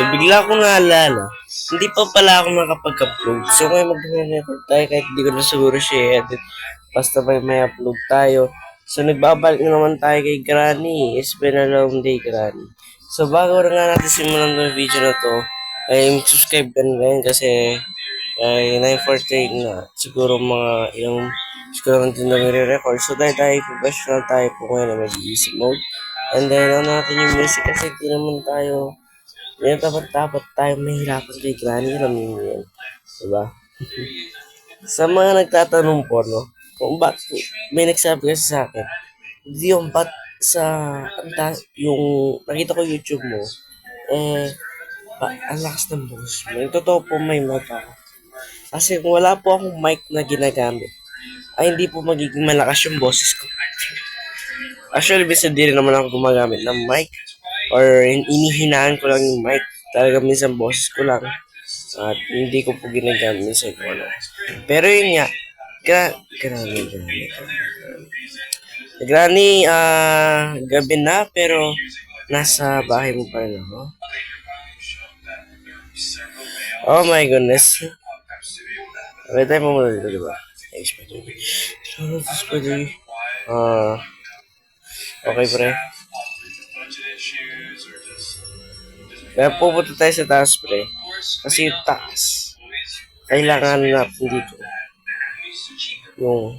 So, bigla ko naalala, hindi pa pala ako makapag-upload. So, ngayon mag-record tayo kahit hindi ko na siguro siya edit. Basta may may upload tayo. So, nagbabalik na naman tayo kay Granny. It's been a long day, Granny. So, bago na nga natin simulan ng video na to, ay subscribe ka na kasi ay 9.48 na. Siguro mga ilang siguro natin na nire-record. So, dahil tayo professional tayo po ngayon na mag-easy mode. And then, ano natin yung music kasi hindi naman tayo yan dapat dapat tayo mahirapan kay Granny, yan. Diba? sa mga nagtatanong po, no? Kung ba't may nagsabi kasi sa akin, hindi yung ba't sa yung nakita ko YouTube mo, eh, ba, ang lakas ng boses mo. Yung totoo po may mic. Kasi kung wala po akong mic na ginagamit, ay hindi po magiging malakas yung boses ko. Actually, bisa di rin naman ako gumagamit ng mic or in- inihinaan ko lang yung mic. Talaga minsan boses ko lang. At hindi ko po ginagamit minsan ko ano. Pero yun nga, gra grabe, grabe. Granny, ah, gabi na, pero nasa bahay mo pa rin ako. Oh my goodness. Okay, tayo mo muna dito, di ba? So, this is pretty, ah, okay, pre. Kaya pupunta tayo sa taas, pre. Kasi yung taas, kailangan natin dito. Yung,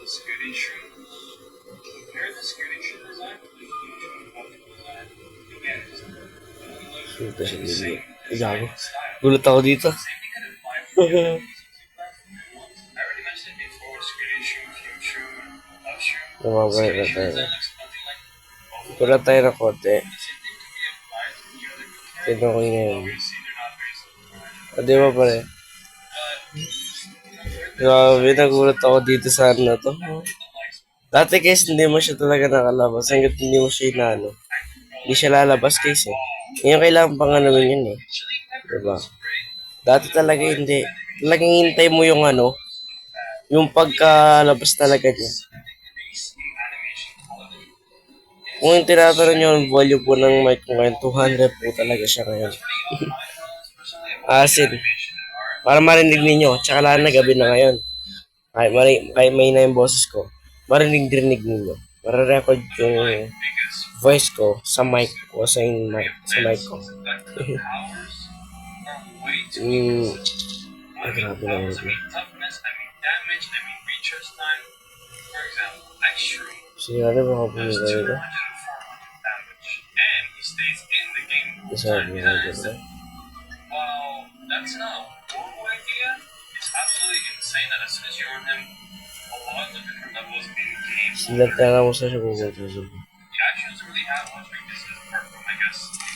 the Scooty Shroom. Compare the Scooty Shroom design with the Pumpkin design. Again, it's dito. Ay, gago. Gulat ako dito. Lumabay na tayo. Gulat tayo na konti. Tignan ko yun. O, di ba pare? Grabe, nagulat ako dito sa ano to. Dati guys, hindi mo siya talaga nakalabas. Hanggat hindi mo siya inano. Hindi siya lalabas guys eh. Ngayon kailangan pang ano yun eh. Diba? Dati talaga hindi. Talagang hintay mo yung ano, yung pagkalabas talaga niya. Kung yung tinatanong nyo yung volume po ng mic ko ngayon, 200 po talaga siya ngayon. Asin. Para marinig ninyo. Tsaka lalo na gabi na ngayon. Kahit, mari, kahit may na yung boses ko, marinig-rinig ninyo. Para-record yung voice ko sa mic ko, sa, yung mic, sa mic ko. mm, ay, grabe na yun. I mean, toughness, I mean, damage, I mean, recharge time. For example, Ice Shroom Sigurado ba ako does pumunta 200 dito? and 400 damage, and he stays in the game the whole Isabi time. na That dito. is, while that's not a horrible idea, it's absolutely insane that as soon as you're on him, a lot of the different levels in the game, Sila tala mo sa siya pumunta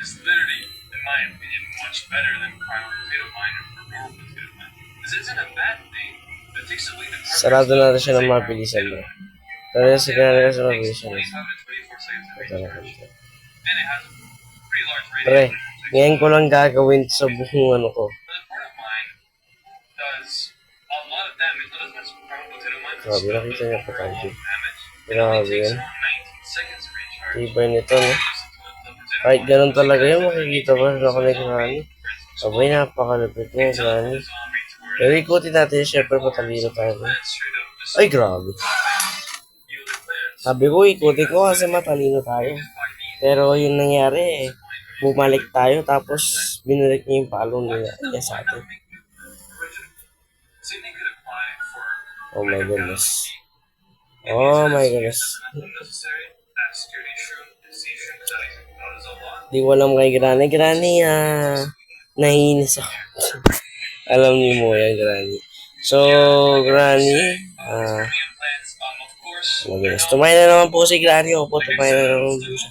is literally, in my opinion, much better than Primal Potato Mine or Normal Potato Mine. This isn't a bad thing, but it takes away the Sarado natin siya ng mabilisan mo. Pero yung sigara kasi mabilisan. 25 to 24 seconds to Ito na kanta. Pre, ngayon ko lang gagawin sa buong ano ko. Grabe, nakita does niyo a pa tayo. Grabe yan. around 19 seconds to recharge. Tibay nito, no? Kahit ganun talaga yun, makikita ba na ako na granny? Abay, napakalapit mo, Tell granny. the zombie to where Pero ikutin natin, syempre patalino tayo. Ay, grabe. Sabi ko, ikutin ko kasi matalino tayo. Pero yung nangyari, eh, bumalik tayo tapos binalik niya yung palong niya, niya sa atin. Oh my goodness. Oh my goodness. Di ko alam kay Granny. Granny, ah, nahihinis ako. alam niyo mo yan, Granny. So, Granny, Ah, um, goodness. Tumayo na naman po si Granny. Opo, tumayo na naman po siya.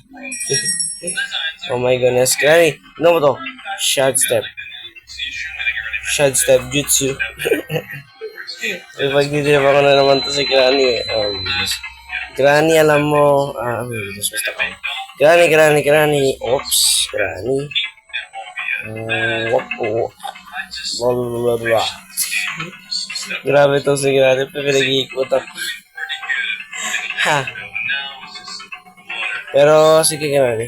oh my goodness. Granny, ano mo to? Shot step. Shot step jutsu. May pagdidirip ako na naman to si Granny. eh. Goodness. Granny, alam mo, ah, goodness, basta ko. Granny, Granny, Granny. Oops, Granny. Uh, wap, oh. Blablabla. Grabe to si Granny. Pinag-iikot ako. Ha. Pero, sige Granny.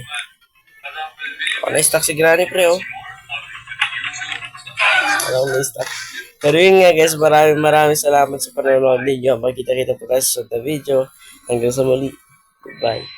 Oh, na-stack si Granny, pre, oh. Wala akong na-stack. Pero yun nga guys, maraming maraming salamat sa panonood ninyo. Magkita-kita po tayo sa na video. Hanggang sa muli. Goodbye.